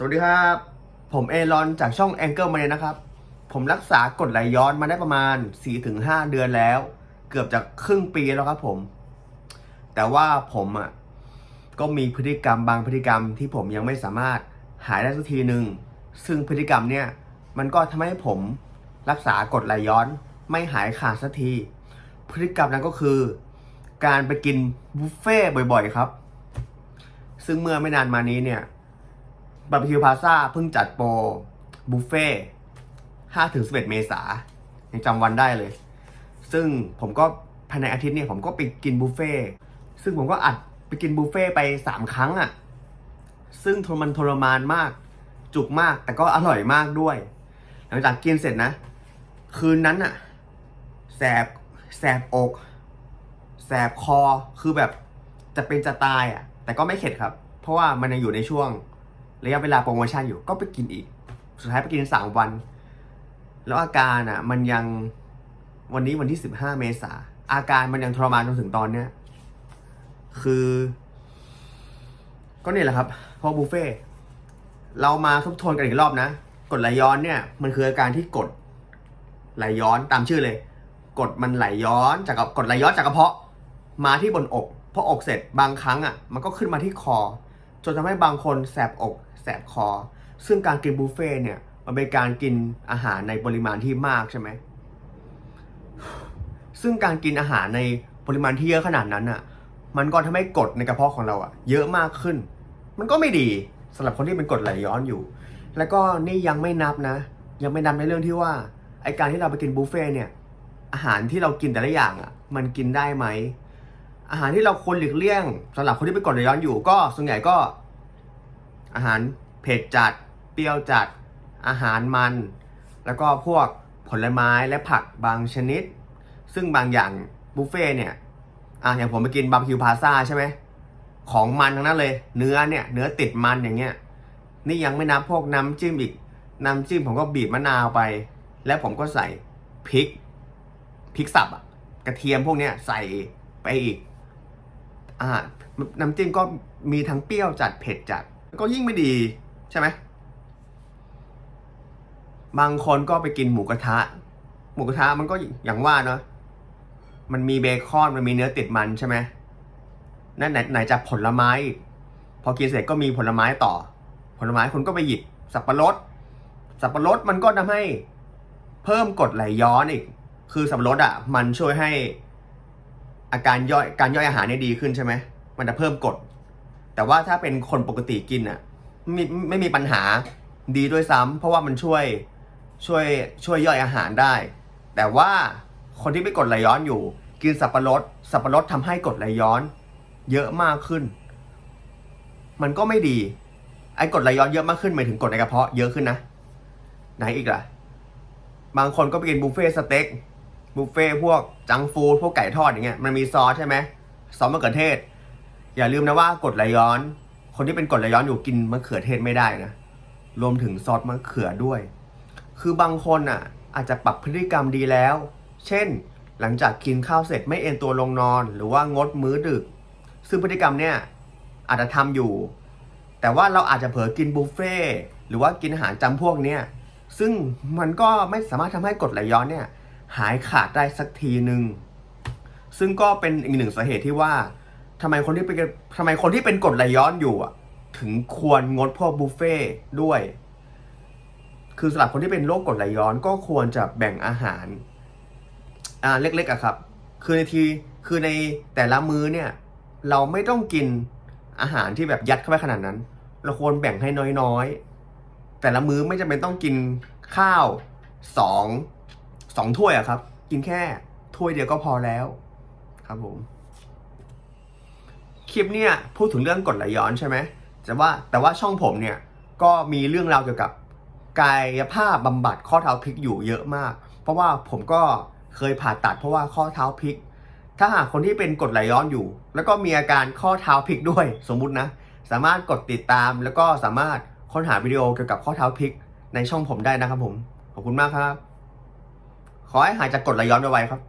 สวัสดีครับ ผมเอรอนจากช่อง Angle มาเลยนะครับ ผมรักษากรดไหลย้อนมาได้ประมาณ 4-5 เดือนแล้ว เกือบจะครึ่งปีแล้วครับผม แต่ว่าผมอะก็มีพฤติกรรมบางพฤติกรรมที่ผมยังไม่สามารถหายได้สักทีหนึ่งซึ่งพฤติกรรมเนี่ยมันก็ทำให้ผมรักษากรดไหลย้อนไม่หายขาดสักที พฤติกรรมนั้นก็คือ การไปกินบุฟเฟ่บ่อยๆครับ ซึ่งเมื่อไม่นานมานี้เนี่ย บาร์บีคิวพาซาเพิ่งจัดโปรบุฟเฟ่5ถึง11เอ็ดเมษายังจำวันได้เลย ซึ่งผมก็ภายในอาทิตย์เนี่ยผมก็ไปกินบุฟเฟ่ซึ่งผมก็อัดไปกินบุฟเฟ่ต์ไป3ครั้งอะ่ะ ซึ่งทรมันทรมานมาก จุกมาก แต่ก็อร่อยมากด้วย หลังจากกินเสร็จนะ คืนนั้นอะแสบ แสบอก แสบคอ คือแบบจะเป็นจะตายอะ แต่ก็ไม่เข็ดครับ เพราะว่ามันยังอยู่ในช่วง ระยะเวลาโปรโมชั่นอยู่ก็ไปกินอีก สุดท้ายไปกินสามวัน แล้วอาการอะมันยังวันนี้วันที่สิบห้าเมษาอาการมันยังทรมานจนถึงตอนเนี้ยคือ ก็เนี่ยแหละครับพราะบุฟเฟ่เรามาทบทวนกันอีกรอบนะ กดไหลย้อนเนี่ย มันคืออาการที่กดไหลย้อนตามชื่อเลย กดมันไหลย้อนจากกระกดไหลย้อนจากกระเพาะ มาที่บนอกพออกเสร็จบางครั้งอะ มันก็ขึ้นมาที่คอ จนทำให้บางคนแสบอก บคอ ซึ่งการกินบุฟเฟ่ต์เนี่ยมันเป็นการกินอาหารในปริมาณที่มากใช่ไหมซึ่งการกินอาหารในปริมาณที่เยอะขนาดนั้นอะ มันก็ทำให้กรดในกระเพาะของเราอะ เยอะมากขึ้น มันก็ไม่ดีสำหรับคนที่เป็นกรดไหลย้อนอยู่ แล้วก็นี่ยังไม่นับนะ ยังไม่นับในเรื่องที่ว่าไอการที่เราไปกินบุฟเฟ่ต์เนี่ยอาหารที่เรากินแต่ละอย่างอะ มันกินได้ไหมอาหารที่เราควรหลีกเลี่ยงสำหรับคนที่เป็นกรดไหลย้อนอยู่ ก็ส่วนใหญ่ก็ อาหารเผ็ดจัด เปรี้ยวจัด อาหารมัน แล้วก็พวกผลไม้และผักบางชนิด ซึ่งบางอย่างบุฟเฟ่เนี่ยอะอย่างผมไปกินบาร์บีคิวพาซาใช่ไหมของมันทั้งนั้นเลย เนื้อเนี่ย เนื้อติดมันอย่างเงี้ย นี่ยังไม่นับพวกน้ำจิ้มอีก น้ำจิ้มผมก็บีบมะนาวไป แล้วผมก็ใส่พริก พริกสับอะกระเทียมพวกเนี้ยใส่ไปอีก อ่า น้ำจิ้มก็มีทั้งเปรี้ยวจัดเผ็ดจัด ก็ยิ่งไม่ดีใช่ไหมบางคนก็ไปกินหมูกระทะ หมูกระทะมันก็อย่างว่าเนาะมันมีเบคอนมันมีเนื้อติดมันใช่ไหมนั่นไหนจะผลไม้ พอกินเสร็จก็มีผลไม้ต่อ ผลไม้คุณก็ไปหยิบสับปะรด สับปะรดมันก็ทำให้เพิ่มกรดไหลย้อนอีก คือสับปะรดอะ มันช่วยให้อาการย่อยการย่อยอาหารเนี่ยดีขึ้นใช่ไหม มันจะเพิ่มกรด แต่ว่าถ้าเป็นคนปกติกินอะไม่ไม่มีปัญหาดีด้วยซ้ำเพราะว่ามันช่วยช่วยช่วยย่อยอาหารได้ แต่ว่าคนที่ไม่กดไหลย้อนอยู่ กินสับปะรด สับปะรดทำให้กดไหลย้อน เยอะมากขึ้น มันก็ไม่ดีไอ้กดไหลย้อนเยอะมากขึ้นหมายถึงกดในกระเพาะเยอะขึ้นนะไหนอีกล่ะ บางคนก็ไปกินบุฟเฟ่สเต็กบุฟเฟ่พวกจังฟู้ดพวกไก่ทอดอย่างเงี้ยมันมีซอสใช่ไหมซอสมะเขือเทศ อย่าลืมนะว่ากดไหลย้อน คนที่เป็นกดไหลย้อนอยู่กินมะเขือเทศไม่ได้นะรวมถึงซอสมะเขือด้วย คือบางคนอะ อาจจะปรับพฤติกรรมดีแล้ว เช่น หลังจากกินข้าวเสร็จไม่เอนตัวลงนอน หรือว่างดมื้อดึก ซึ่งพฤติกรรมเนี่ยอาจจะทำอยู่ แต่ว่าเราอาจจะเผลอกินบุฟเฟ่หรือว่ากินอาหารจำพวกเนี้ยซึ่งมันก็ไม่สามารถทำให้กรดไหลย้อนเนี่ยหายขาดได้สักทีหนึ่งซึ่งก็เป็นอีกหนึ่งสาเหตุที่ว่า ทำไมคนที่เป็นทำไมคนที่เป็นกรดไหลย้อนอยู่อะ ถึงควรงดพวกบุฟเฟ่ด้วย คือสำหรับคนที่เป็นโรคกรดไหลย้อนก็ควรจะแบ่งอาหาร อ่าเล็กๆอะครับ คือในทีคือในแต่ละมื้อเนี่ย เราไม่ต้องกินอาหารที่แบบยัดเข้าไปขนาดนั้น เราควรแบ่งให้น้อยๆ แต่ละมื้อไม่จำเป็นต้องกินข้าวสองสองถ้วยอะครับ กินแค่ถ้วยเดียวก็พอแล้ว ครับผม ลิปเนี่ยพูดถึงเรื่องกรดไหลย้อนใช่ไหมแต่ว่าแต่ว่าช่องผมเนี่ยก็มีเรื่องราวเกี่ยวกับกายภาพบำบัดข้อเท้าพลิกอยู่เยอะมาก เพราะว่าผมก็เคยผ่าตัดเพราะว่าข้อเท้าพลิก ถ้าหากคนที่เป็นกรดไหลย้อนอยู่ แล้วก็มีอาการข้อเท้าพลิกด้วยสมมุตินะ สามารถกดติดตามแล้วก็สามารถค้นหาวิดีโอเกี่ยวกับข้อเท้าพลิก ในช่องผมได้นะครับผม ขอบคุณมากครับ ขอให้หายจากกรดไหลย้อนไวๆครับ